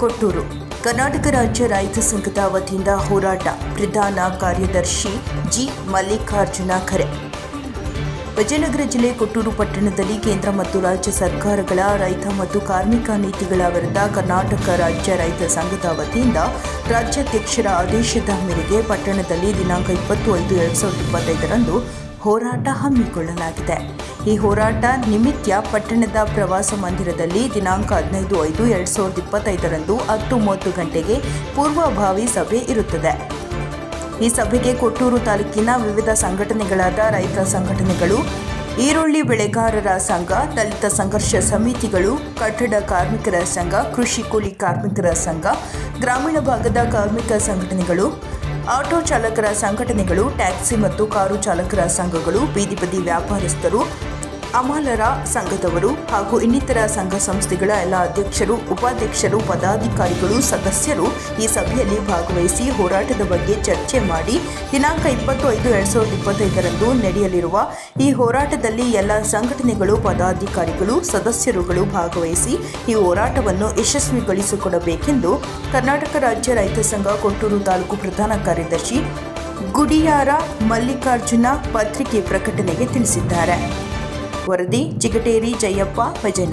ಕೊಟ್ಟೂರು. ಕರ್ನಾಟಕ ರಾಜ್ಯ ರೈತ ಸಂಘದ ವತಿಯಿಂದ ಹೋರಾಟ. ಪ್ರಧಾನ ಕಾರ್ಯದರ್ಶಿ ಜಿ. ಮಲ್ಲಿಕಾರ್ಜುನ ಖರೆ. ವಿಜಯನಗರ ಜಿಲ್ಲೆ ಕೊಟ್ಟೂರು ಪಟ್ಟಣದಲ್ಲಿ ಕೇಂದ್ರ ಮತ್ತು ರಾಜ್ಯ ಸರ್ಕಾರಗಳ ರೈತ ಮತ್ತು ಕಾರ್ಮಿಕ ನೀತಿಗಳ ವಿರುದ್ಧ ಕರ್ನಾಟಕ ರಾಜ್ಯ ರೈತ ಸಂಘದ ವತಿಯಿಂದ ರಾಜ್ಯಾಧ್ಯಕ್ಷರ ಆದೇಶದ ಮೇರೆಗೆ ಪಟ್ಟಣದಲ್ಲಿ ದಿನಾಂಕ ಇಪ್ಪತ್ತು ಐದು ಎರಡು ಸಾವಿರದ ಇಪ್ಪತ್ತೈದರಂದು ಹೋರಾಟ ಹಮ್ಮಿಕೊಳ್ಳಲಾಗಿದೆ. ಈ ಹೋರಾಟ ನಿಮಿತ್ಯ ಪಟ್ಟಣದ ಪ್ರವಾಸ ಮಂದಿರದಲ್ಲಿ ದಿನಾಂಕ ಹದಿನೈದು ಐದು ಎರಡು ಸಾವಿರದ ಇಪ್ಪತ್ತೈದರಂದು ಹತ್ತು ಮೂವತ್ತು ಗಂಟೆಗೆ ಪೂರ್ವಭಾವಿ ಸಭೆ ಇರುತ್ತದೆ. ಈ ಸಭೆಗೆ ಕೊಟ್ಟೂರು ತಾಲೂಕಿನ ವಿವಿಧ ಸಂಘಟನೆಗಳಾದ ರೈತ ಸಂಘಟನೆಗಳು, ಈರುಳ್ಳಿ ಬೆಳೆಗಾರರ ಸಂಘ, ದಲಿತ ಸಂಘರ್ಷ ಸಮಿತಿಗಳು, ಕಟ್ಟಡ ಕಾರ್ಮಿಕರ ಸಂಘ, ಕೃಷಿ ಕೂಲಿ ಕಾರ್ಮಿಕರ ಸಂಘ, ಗ್ರಾಮೀಣ ಭಾಗದ ಕಾರ್ಮಿಕ ಸಂಘಟನೆಗಳು ಆಟೋ ಚಾಲಕರ ಸಂಘಟನೆಗಳು ಟ್ಯಾಕ್ಸಿ ಮತ್ತು ಕಾರು ಚಾಲಕರ ಸಂಘಗಳು ಬೀದಿ ಬದಿ ವ್ಯಾಪಾರಸ್ಥರು ಅಮಾಲರ ಸಂಘದವರು ಹಾಗೂ ಇನ್ನಿತರ ಸಂಘ ಸಂಸ್ಥೆಗಳ ಎಲ್ಲ ಅಧ್ಯಕ್ಷರು, ಉಪಾಧ್ಯಕ್ಷರು, ಪದಾಧಿಕಾರಿಗಳು, ಸದಸ್ಯರು ಈ ಸಭೆಯಲ್ಲಿ ಭಾಗವಹಿಸಿ ಹೋರಾಟದ ಬಗ್ಗೆ ಚರ್ಚೆ ಮಾಡಿ, ದಿನಾಂಕ ಇಪ್ಪತ್ತು ಐದು ಎರಡು ಸಾವಿರದ ಇಪ್ಪತ್ತೈದರಂದು ನಡೆಯಲಿರುವ ಈ ಹೋರಾಟದಲ್ಲಿ ಎಲ್ಲ ಸಂಘಟನೆಗಳು, ಪದಾಧಿಕಾರಿಗಳು, ಸದಸ್ಯರುಗಳು ಭಾಗವಹಿಸಿ ಈ ಹೋರಾಟವನ್ನು ಯಶಸ್ವಿಗೊಳಿಸಿಕೊಡಬೇಕೆಂದು ಕರ್ನಾಟಕ ರಾಜ್ಯ ರೈತ ಸಂಘ ಕೊಟ್ಟೂರು ತಾಲೂಕು ಪ್ರಧಾನ ಕಾರ್ಯದರ್ಶಿ ಗುಡಿಯಾರ ಮಲ್ಲಿಕಾರ್ಜುನ ಪತ್ರಿಕೆ ಪ್ರಕಟಣೆಗೆ ತಿಳಿಸಿದ್ದಾರೆ. ವರದಿ ಚಿಗಟೇರಿ ಜಯಪ್ಪ ವಿಜಯನಗರ